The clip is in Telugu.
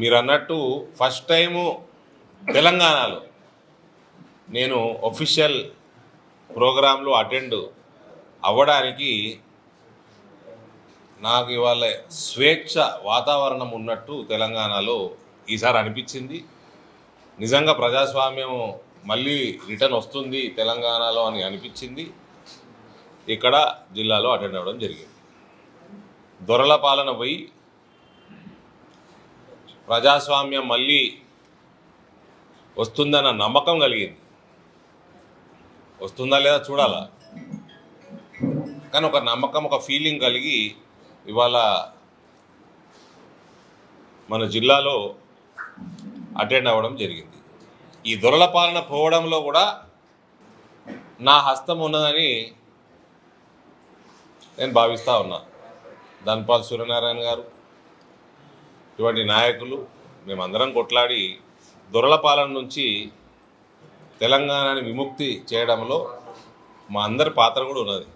మీరు అన్నట్టు ఫస్ట్ టైము తెలంగాణలో నేను ఒఫిషియల్ ప్రోగ్రాంలో అటెండ్ అవ్వడానికి నాకు ఇవాళ స్వేచ్ఛ వాతావరణం ఉన్నట్టు తెలంగాణలో ఈసారి అనిపించింది. నిజంగా ప్రజాస్వామ్యం మళ్ళీ రిటర్న్ వస్తుంది తెలంగాణలో అని అనిపించింది. ఇక్కడ జిల్లాలో అటెండ్ అవ్వడం జరిగింది. దొరల పాలన పోయి ప్రజాస్వామ్యం మళ్ళీ వస్తుందన్న నమ్మకం కలిగింది. వస్తుందా లేదా చూడాలా? కానీ ఒక నమ్మకం ఒక ఫీలింగ్ కలిగి ఇవాళ మన జిల్లాలో అటెండ్ అవ్వడం జరిగింది. ఈ దొరల పాలన పోవడంలో కూడా నా హస్తం ఉన్నదని నేను భావిస్తూ ఉన్నా. ధన్పాల్ సూర్యనారాయణ గారు ఇటువంటి నాయకులు మేమందరం కొట్లాడి దొరలపాలన నుంచి తెలంగాణని విముక్తి చేయడంలో మా అందరి పాత్ర కూడా ఉన్నది.